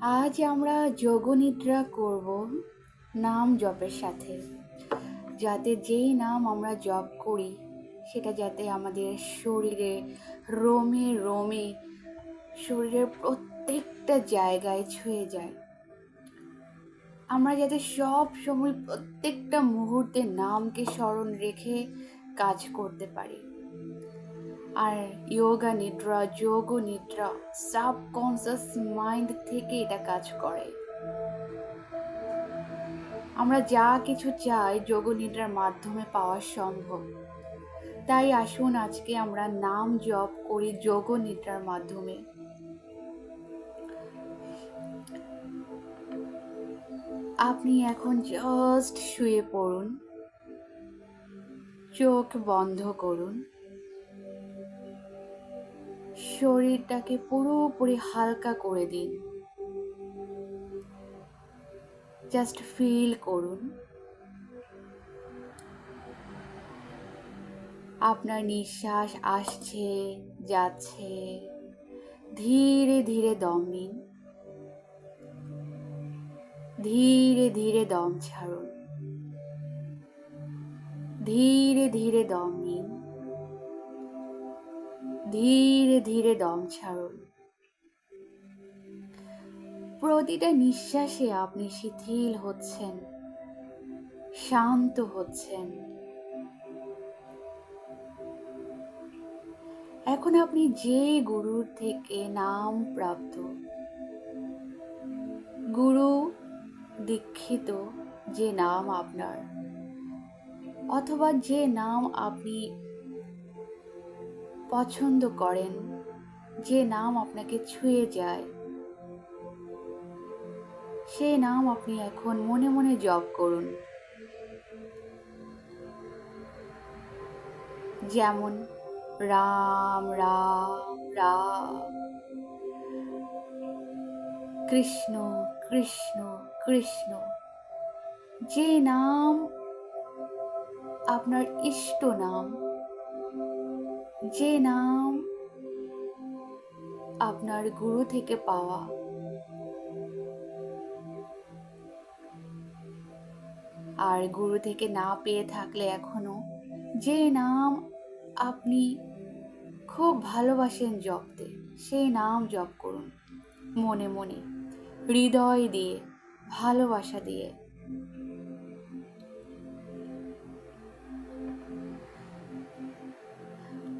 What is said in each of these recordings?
আজ আমরা যোগনিদ্রা করব নাম জপের সাথে। যাতে যেই নাম আমরা জপ করি, সেটা যাতে আমাদের শরীরে রোমে রোমে শরীরের প্রত্যেকটা জায়গায় ছুঁয়ে যায়। আমরা যাতে সব সময় প্রত্যেকটা মুহূর্তে নামকে স্মরণ রেখে কাজ করতে পারি। আর যোগা নিদ্রা যোগ নিদ্রা সাবকনসিয়াস মাইন্ড থেকে এটা কাজ করে। আমরা যা কিছু চাই যোগ নিদ্রার মাধ্যমে পাওয়া সম্ভব। তাই আসুন আজকে আমরা নাম জপ করি যোগ নিদ্রার মাধ্যমে। আপনি এখন জাস্ট শুয়ে পড়ুন। চোখ বন্ধ করুন। শরীরটাকে পুরোপুরি হালকা করে দিন। জাস্ট ফিল করুন। আপনার নিঃশ্বাস আসছে, যাচ্ছে। ধীরে ধীরে দম নিন। ধীরে ধীরে দম ছাড়ুন। ধীরে ধীরে দম নিন। ধীরে ধীরে দম ছাড়ুন। প্রতিটা নিঃশ্বাসে আপনি শিথিল হচ্ছেন, শান্ত হচ্ছেন। এখন আপনি যে গুরুর থেকে নাম প্রাপ্ত, গুরু দীক্ষিত যে নাম আপনার, অথবা যে নাম আপনি পছন্দ করেন, যে নাম আপনাকে ছুঁয়ে যায়। সে নাম আপনি এখন মনে মনে জপ করুন। যেমন, রাম রাম রাম। কৃষ্ণ কৃষ্ণ কৃষ্ণ। যে নাম আপনার ইষ্ট নাম। যে নাম আপনার গুরু থেকে পাওয়া। আর গুরু থেকে না পেয়ে থাকলে এখনও যে নাম আপনি খুব ভালোবাসেন জপতে সেই নাম জপ করুন। মনে মনে, হৃদয় দিয়ে, ভালোবাসা দিয়ে।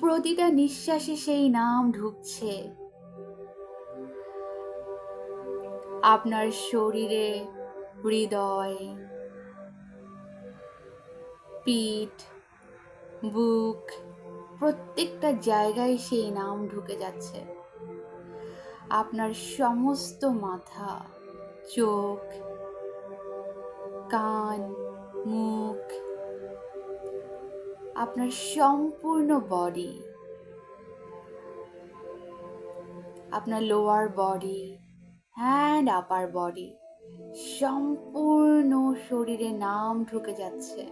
প্রতিটা নিঃশ্বাসে সেই নাম ঢুকছে। আপনার শরীরে হৃদয়, পিঠ, বুক, প্রত্যেকটা জায়গায় সেই নাম ঢুকে যাচ্ছে। আপনার সমস্ত মাথা, চোখ, কান, মুখ আপনার সম্পূর্ণ বডি আপনার lower body hand upper body সম্পূর্ণ শরীরে নাম ঢুকে যাচ্ছে।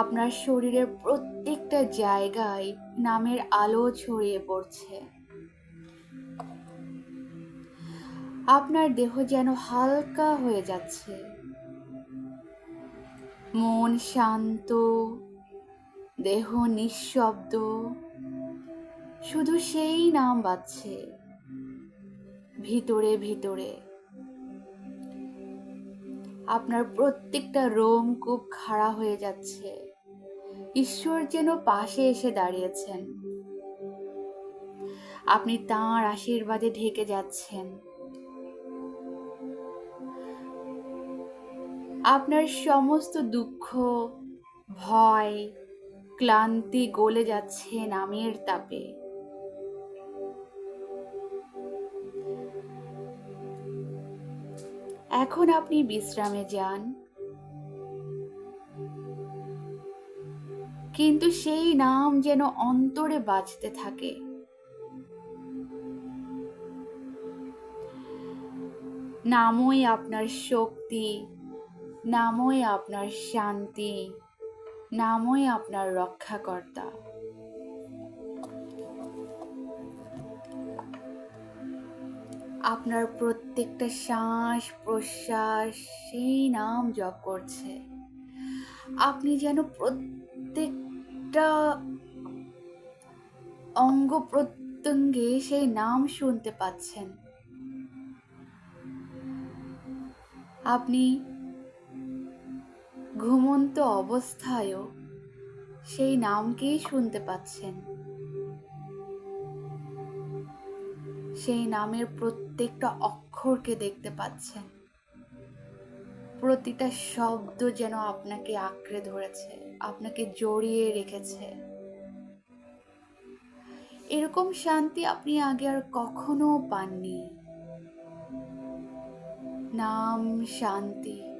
আপনার শরীরের প্রত্যেকটা জায়গায় নামের আলো ছড়িয়ে পড়ছে। আপনার দেহ যেন হালকা হয়ে যাচ্ছে। মন শান্ত, দেহ নিঃশব্দ, শুধু সেই নাম বাজছে। ভিতরে ভিতরে। আপনার প্রত্যেকটা রোম খুব খাড়া হয়ে যাচ্ছে। ঈশ্বর যেন পাশে এসে দাঁড়িয়েছেন। আপনি তাঁর আশীর্বাদে ঢেকে যাচ্ছেন। আপনার সমস্ত দুঃখ, ভয়, ক্লান্তি গলে যাচ্ছে নামের তাপে। এখন আপনি বিশ্রামে যান। কিন্তু সেই নাম যেন অন্তরে বাজতে থাকে। নামই আপনার শক্তি নামই আপনার শান্তি, নামই আপনার রক্ষাকর্তা। আপনার প্রত্যেকটা শ্বাস প্রশ্বাস সেই নাম জপ করছে। আপনি যেন প্রত্যেকটা অঙ্গ প্রত্যঙ্গে সেই নাম শুনতে পাচ্ছেন। আপনি ঘুমন্ত অবস্থায়ও সেই নামকেই শুনতে পাচ্ছেন। সেই নামের প্রত্যেকটা অক্ষরকে দেখতে পাচ্ছেন। প্রতিটা শব্দ যেন আপনাকে আঁকড়ে ধরেছে, আপনাকে জড়িয়ে রেখেছে। এরকম শান্তি আপনি আগে আর কখনো পাননি। নাম শান্তি।